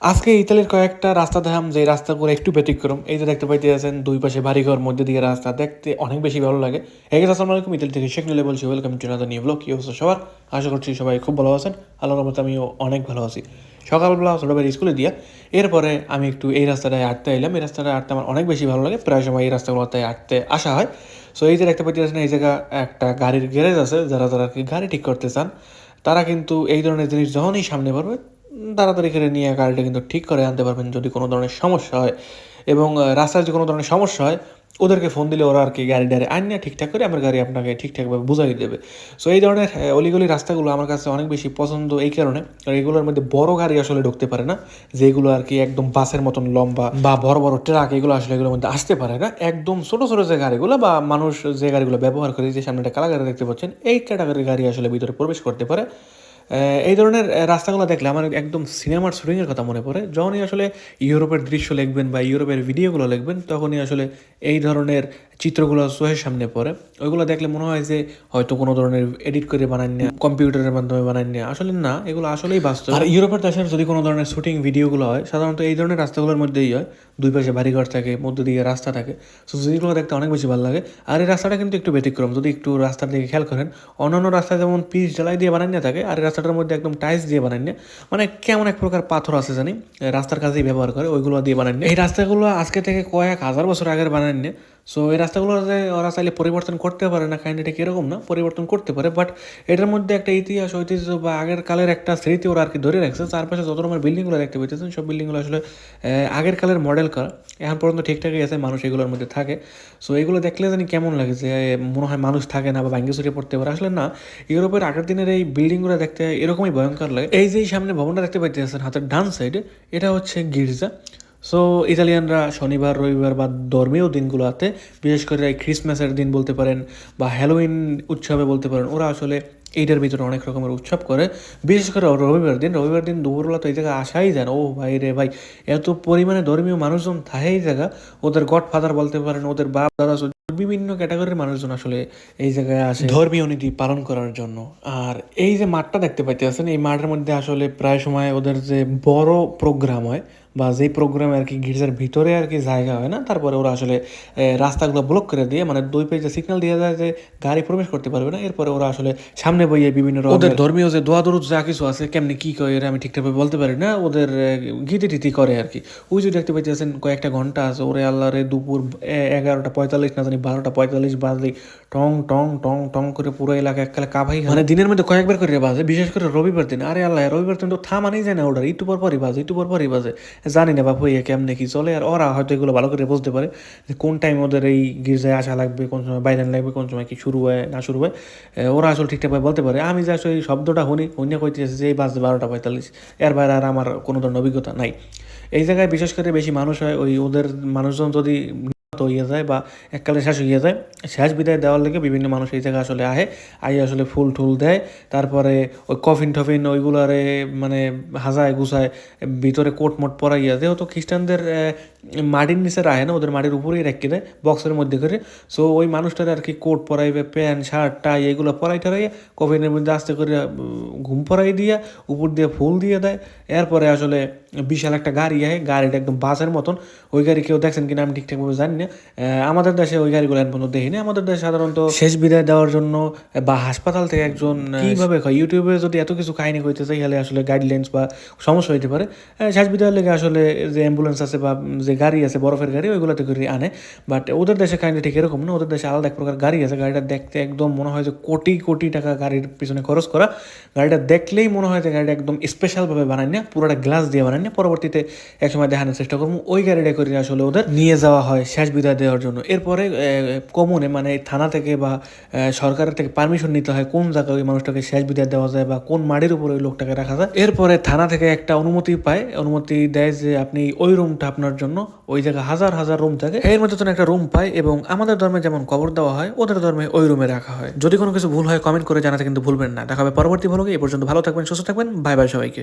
আজকে ইতালির কয়েকটা রাস্তা দেখাম যে রাস্তাগুলো একটু ব্যতিক্রম। এই যে দেখতে পাইতে আছেন দুই পাশে বাড়ি ঘর মধ্যে দিয়ে রাস্তা। দেখতে অনেক বেশি ভালো লাগে। এগে আসসালামু আলাইকুম, ইতালি থেকে শেখ নিলে বলছি। Welcome to another new blog কি অবস্থা সবার? আশা করছি সবাই খুব ভালো আছেন। আল্লাহর রহমতে আমিও অনেক ভালো আছি। সকালবেলা ছোটোবেলা স্কুলে দিয়া, এরপরে আমি একটু এই রাস্তাটায় হাঁটতে এলাম এই রাস্তাটা হাঁটতে আমার অনেক বেশি ভালো লাগে। প্রায় সময় এই রাস্তাগুলোতে হাঁটতে আসা হয়। সো এই যে দেখতে পাইতে আছেন এই জায়গা একটা গাড়ির গ্যারেজ আছে। যারা যারা গাড়ি ঠিক করতে চান, তারা কিন্তু এই ধরনের জিনিস যখনই সামনে পড়বে তাড়াতাড়ি করে নিয়ে গাড়িটা কিন্তু ঠিক করে আনতে পারবেন যদি কোনো ধরনের সমস্যা হয়। এবং রাস্তায় যদি কোনো ধরনের সমস্যা হয়, ওদেরকে ফোন দিলে ওরা আর কি গাড়ি ডারে আনিয়ে ঠিকঠাক করে আমার গাড়ি আপনাকে ঠিকঠাকভাবে বুঝাই দেবে। সো এই ধরনের অলিগলি রাস্তাগুলো আমার কাছে অনেক বেশি পছন্দ এই কারণে। এগুলোর মধ্যে বড় গাড়ি আসলে ঢুকতে পারে না, যেগুলো আর কি একদম বাসের মতন লম্বা বা বড় বড় ট্রাক এগুলো আসলে এগুলোর মধ্যে আসতে পারে না। একদম ছোট ছোট যে গাড়িগুলো বা মানুষ যে গাড়িগুলো ব্যবহার করে যে সামনে একটা কালা গাড়ি দেখতে পাচ্ছেন, এই ক্যাটাগরির গাড়ি আসলে ভিতরে প্রবেশ করতে পারে। এই ধরনের রাস্তাগুলো দেখলে আমার একদম সিনেমার শুটিংয়ের কথা মনে পড়ে। যখনই আসলে ইউরোপের দৃশ্য লিখবেন বা ইউরোপের ভিডিওগুলো লিখবেন, তখনই আসলে এই ধরনের চিত্রগুলো চোখের সামনে পড়ে, ওইগুলো দেখলে মনে হয় যে হয়তো কোনো ধরনের এডিট করে বানান না কম্পিউটারের মাধ্যমে বানান না আসলে না, এগুলো আসলেই বাস্তব। আর ইউরোপের দেশের যদি কোনো ধরনের শুটিং ভিডিওগুলো হয়, সাধারণত এই ধরনের রাস্তাগুলোর মধ্যেই হয়। দুই পাশে বাড়িঘর থাকে, মধ্য দিয়ে রাস্তা থাকে। সো যেগুলো দেখতে অনেক বেশি ভালো লাগে। আর এই রাস্তাটা কিন্তু একটু ব্যতিক্রম। যদি একটু রাস্তার দিকে খেয়াল করেন, অন্যান্য রাস্তায় যেমন পিচ জ্বালাই দিয়ে বানান না থাকে, আর রাস্তাটার মধ্যে একদম টাইলস দিয়ে বানান না মানে কেমন এক প্রকার পাথর আছে জানি রাস্তার কাজেই ব্যবহার করে, ওইগুলো দিয়ে বানান এই রাস্তাগুলো আজকে থেকে কয়েক হাজার বছর আগের বানান না সো এই রাস্তাগুলো যে ওরা চাইলে পরিবর্তন করতে পারে না, কাহিনীটা এটা এরকম না? পরিবর্তন করতে পারে বাট এটার মধ্যে একটা ইতিহাস, ঐতিহ্য বা আগের কালের একটা স্মৃতি ওরা আর কি ধরে রাখছে। চারপাশে যত রকমের বিল্ডিংগুলো দেখতে পেয়েছেন সব বিল্ডিংগুলো আসলে আগের কালের মডেল কার এখন পর্যন্ত ঠিকঠাকই আছে, মানুষ এগুলোর মধ্যে থাকে। সো এগুলো দেখলে জানি কেমন লাগে যে মনে হয় মানুষ থাকে না বা ভাঙ্গে ছড়িয়ে পড়তে পারে। আসলে না, ইউরোপের আগের দিনের এই বিল্ডিংগুলো দেখতে এরকমই ভয়ঙ্কর লাগে। এই যে সামনে ভবনটা দেখতে পাইতেছেন, হাতের ডান সাইডে এটা হচ্ছে গির্জা। সো ইতালিয়ানরা শনিবার, রবিবার বা ধর্মীয় দিনগুলোতে, বিশেষ করে এই ক্রিসমাসের দিন বলতে পারেন বা হ্যালোইন উৎসবে বলতে পারেন, ওরা আসলে এইটার ভিতরে অনেক রকমের উৎসব করে। বিশেষ করে রবিবার দিন রবিবার দিন দুপুরবেলা তো এই জায়গায় আসাই যায় ও ভাই রে ভাই, এত পরিমাণে ধর্মীয় মানুষজন থাকে এই জায়গা। ওদের গড ফাদার বলতে পারেন, ওদের বাপ দাদা বিভিন্ন ক্যাটাগরির মানুষজন আসলে এই জায়গায় আসে। ধর্মীয় নীতি পালন করার জন্য। আর এই যে মাঠটা দেখতে পাইতে আছেন এই মাঠের মধ্যে আসলে প্রায় সময় ওদের যে বড় প্রোগ্রাম হয় বা যেই প্রোগ্রামে আর কি গির্জার ভিতরে আর কি জায়গা হয় না তারপরে ওরা আসলে রাস্তাগুলো ব্লক করে দিয়ে মানে দুই পেজে সিগন্যাল দিয়ে যায় যে গাড়ি প্রবেশ করতে পারবে না এরপরে ওরা আসলে সামনে বইয়ে বিভিন্ন ওদের ধর্মীয় যে দোয়া দরুদ যা কিছু আছে কেমনি কী করে আমি ঠিকঠাকভাবে বলতে পারি না ওদের গীতি টিতি করে আর কি ওই যে দেখতে পাইতেছেন কয়েকটা ঘণ্টা আছে ওরে আল্লাহরে দুপুর এগারোটা পঁয়তাল্লিশ না জানি বারোটা পঁয়তাল্লিশ বাজলে টং টং টং টং করে পুরো এলাকা এককালে কাভাই মানে দিনের মধ্যে কয়েকবার করে বাজে বিশেষ করে রবিবার দিন। আরে আল্লাহ রবিবার দিন তো থামানেই যায় না ওটার একটু পর পরই বাজে একটু পর পরই বাজে। জানি না বাপু ইয়ে কেমনে কি চলে? আর ওরা হয়তো এগুলো ভালো করে বুঝতে পারে যে কোন টাইম ওদের এই গির্জায় আসা লাগবে, কোন সময় বাইরে লাগবে, কোন সময় কি শুরু হয়, না শুরু হয় ওরা আসলে ঠিকঠাকভাবে বলতে পারে। আমি যে আসলে এই শব্দটা শুনি অন্য কইতেছে যে এই বাজে বারোটা পঁয়তাল্লিশ, এর বাইরে আর আমার কোনো ধরনের অভিজ্ঞতা নাই। এই জায়গায় বিশেষ করে বেশি মানুষ হয়, ওই ওদের মানুষজন যদি নিহত হইয়া যায় বা এককালে শেষ হইয়া যায় শেষ বিদায় দেওয়ার লেগে বিভিন্ন মানুষ এই জায়গায় আসলে আহে আই আসলে ফুল টুল দেয় তারপরে ওই কফিন টফিন ওইগুলারে মানে হাজায় গুছায় ভিতরে কোট মোট পরাইয়া যেহেতু খ্রিস্টানদের আহ, মাটির নিচে রাখে না ওদের মাটির উপরেই রেখে দেয় বক্সের মধ্যে করে সো ওই মানুষটার আর কি কোট পরাইবে প্যান্ট শার্ট টাই এগুলো পরাই টরাইয়া কফিনের মধ্যে আস্তে করে ঘুম পরাই দিয়া উপর দিয়ে ফুল দিয়ে দেয় এরপরে আসলে বিশাল একটা গাড়ি আহে গাড়িটা একদম বাসের মতন ওই গাড়ি কেউ দেখছেন কিনা আমি ঠিকঠাকভাবে জানি না আমাদের দেশে ওই গাড়িগুলো এখন পর্যন্ত দেখিনি। আমাদের দেশে সাধারণত শেষ বিদায় দেওয়ার জন্য বা হাসপাতাল থেকে একজন কীভাবে হয় ইউটিউবে যদি এত কিছু কাহিনী কইতে চাই তাহলে আসলে গাইডলাইন্স বা সমস্যা হইতে পারে। শেষ বিদায়ের লেগে আসলে যে অ্যাম্বুলেন্স আছে বা যে গাড়ি আছে বরফের গাড়ি ওইগুলোতে করে আনে। বাট ওদের দেশে কাহিনী ঠিক এরকম না। ওদের দেশে আলাদা এক প্রকার গাড়ি আছে। গাড়িটা দেখতে একদম মনে হয় যে কোটি কোটি টাকা গাড়ির পিছনে খরচ করা। গাড়িটা দেখলেই মনে হয় যে গাড়িটা একদম স্পেশালভাবে বানায় না পুরোটা গ্লাস দিয়ে বানায় না পরবর্তীতে একসময় দেখানোর চেষ্টা করব। ওই গাড়িটা করে আসলে ওদের নিয়ে যাওয়া হয় শেষ বিদায় দেওয়ার জন্য। এরপরে কমনে মানে থানা থেকে বা সরকারের থেকে পারমিশন নিতে হয় কোন জায়গায় ওই মানুষটাকে শেষ বিদায় দেওয়া যায় বা কোন মাটির উপরে ওই লোকটাকে রাখা যায়। এরপরে থানা থেকে একটা অনুমতি পায়। অনুমতি দেয় যে আপনি ওই রুমটা আপনার জন্য। ওই জায়গায় হাজার হাজার রুম থাকে। এর মধ্যে তো একটা রুম পায় এবং আমাদের ধর্মে যেমন কবর দেওয়া হয়, ওদের ধর্মে ওই রুমে রাখা হয়। যদি কোনো কিছু ভুল হয় কমেন্ট করে জানাতে কিন্তু ভুলবেন না। দেখা হবে পরবর্তী ভ্লগে এ। পর্যন্ত ভালো থাকবেন, সুস্থ থাকবেন। বাই বাই সবাইকে।